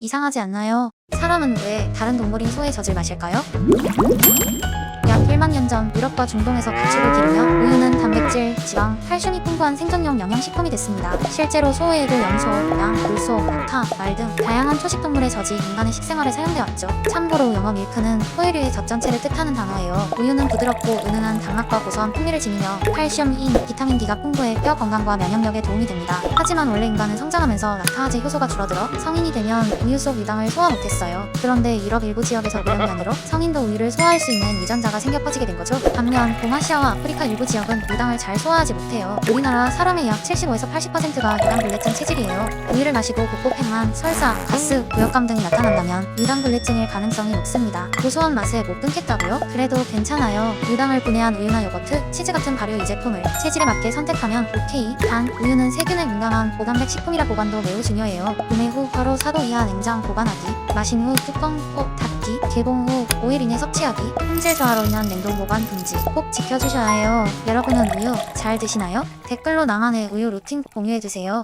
이상하지 않나요? 사람은 왜 다른 동물인 소의 젖을 마실까요? 약 1만 년 전 유럽과 중동에서 가축을 기르며 우유는 단백질, 지방, 칼슘이 풍부한 생존용 영양식품이 됐습니다. 실제로 소에도 염소, 양, 물소, 낙타, 말등 다양한 초식동물의 젖이 인간의 식생활에 사용돼 왔죠. 참고로 영어 밀크는 소해류의 젖 전체를 뜻하는 단어예요. 우유는 부드럽고 은은한 당맛과 고소한 풍미를 지니며 칼슘, 흰, 비타민 D가 풍부해 뼈 건강과 면역력에 도움이 됩니다. 하지만 원래 인간은 성장하면서 락타아제 효소가 줄어들어 성인이 되면 우유 속 유당을 소화 못했어요. 그런데 유럽 일부 지역에서 무령면으로 성인도 우유를 소화할 수 있는 유전자가 생겨 퍼지게 된 거죠. 반면 동아시아와 아프리카 일부 지역은 유당을 잘 소화하지 못해요. 우리나라 사람의 약 75에서 80%가 유당 불내증 체질이에요. 우유를 마시고 복복 행한 설사, 가스, 구역감 등이 나타난다면 유당불내증일 가능성이 높습니다. 고소한 맛에 못 끊겠다고요? 그래도 괜찮아요. 유당을 분해한 우유나 요거트, 치즈 같은 발효 유제품을 체질에 맞게 선택하면 오케이. 단, 우유는 세균에 민감한 고단백 식품이라 보관도 매우 중요해요. 구매 후 바로 4도 이하 냉장 보관하기, 마신 후 뚜껑 꼭 닫기, 개봉 후 5일 이내 섭취하기, 품질 저하로 인한 냉동 보관 금지 꼭 지켜주셔야 해요. 여러분은 우유 잘 드시나요? 댓글로 나만의 우유 루틴 공유해주세요.